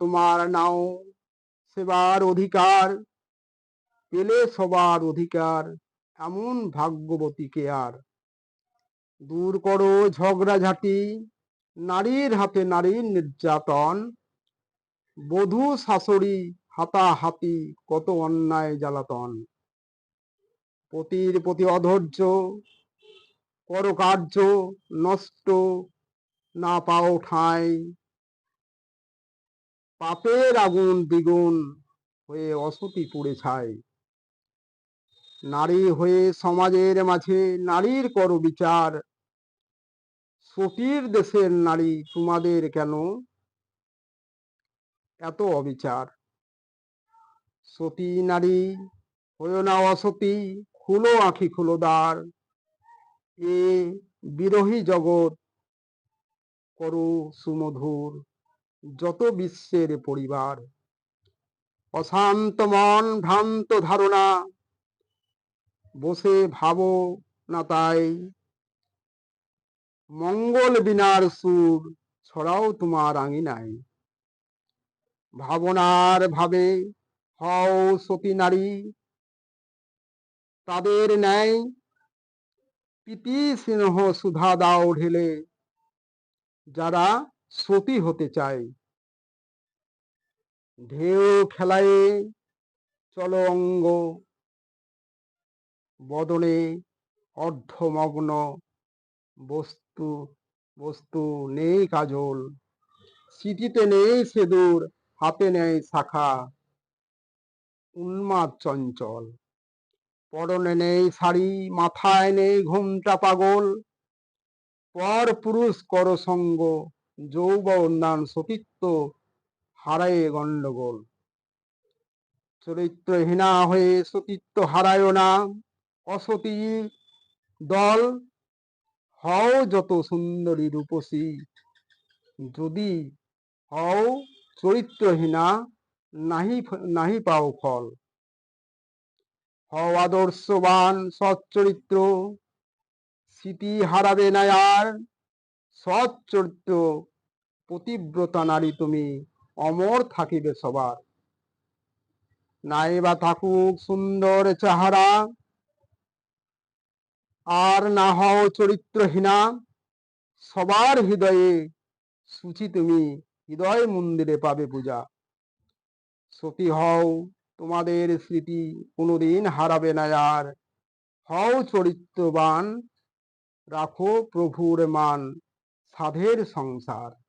তোমার নাও সেবার অধিকার, পেলে সবার অধিকার, এমন ভাগ্যবতীকে আর? দূর করো ঝগড়াঝাটি, নারীর হাতে নারীর নির্যাতন। বধূ শাশুড়ি হাতাহাতি, কত অন্যায় জ্বালাতন। পতির প্রতি অধৈর্য করকার্য নষ্ট, না পাও ঠাঁই। পাপের আগুন দ্বিগুণ হয়ে অসতি পুড়ে ছায় নারী হয়ে সমাজের মাঝে নারীর করো বিচার। সতীর দেশের নারী তোমাদের কেন? এত অবিচার। সতী নারী হয়েও না অসতী, খুলো আঁখি, খুলো দ্বার। এ বিরোহী জগৎ, করু সুমধুর। যত বিশ্বের পরিবার। অশান্ত মন ভ্রান্ত ধারণা। বসে ভাবো না তাই। মঙ্গল বিনার সুর ছড়াও তোমার আঙিনায়। ভাবনার ভাবে হও সতী নারী। তাদের ন্যায় প্রীতি স্নেহ সুধা দাও ঢেলে। যারা সতী হতে চায় ঢেউ খেলায় চল অঙ্গ। বদলে অর্ধমগ্ন বস্তু বস্তু নেই কাজল। স্মৃতিতে নেই সেদুর, হাতে নেই শাখা। উন্মাদ চঞ্চল। পরনে নেই শাড়ি, মাথায় নেই ঘুমটা পাগল। পর পুরুষ কর সঙ্গ যৌব উন্নয়ন সতীত্ব হারায় গন্ডগোল। চরিত্রহীনা হয়ে সতীত্ব হারায় না। অসতী দল, হও যত সুন্দরী রূপসী। যদি হও চরিত্রহীনা, নাহি নাহি পাও ফল। হও আদর্শবান, সচ্চরিত্র, স্মৃতি হারাবে না আর। সচ্চরিত্র পতিব্রতা নারী তুমি অমর থাকিবে সবার। নাই বা থাকুক সুন্দর চেহারা, আর না হও চরিত্রহীনা, সবার হৃদয়ে সুচি তুমি হৃদয় মন্দিরে পাবে পূজা। সতী হও, তোমাদের স্মৃতি কোনোদিন হারাবে না আর। হও চরিত্রবান, রাখো প্রভুর মান, সাধের সংসার।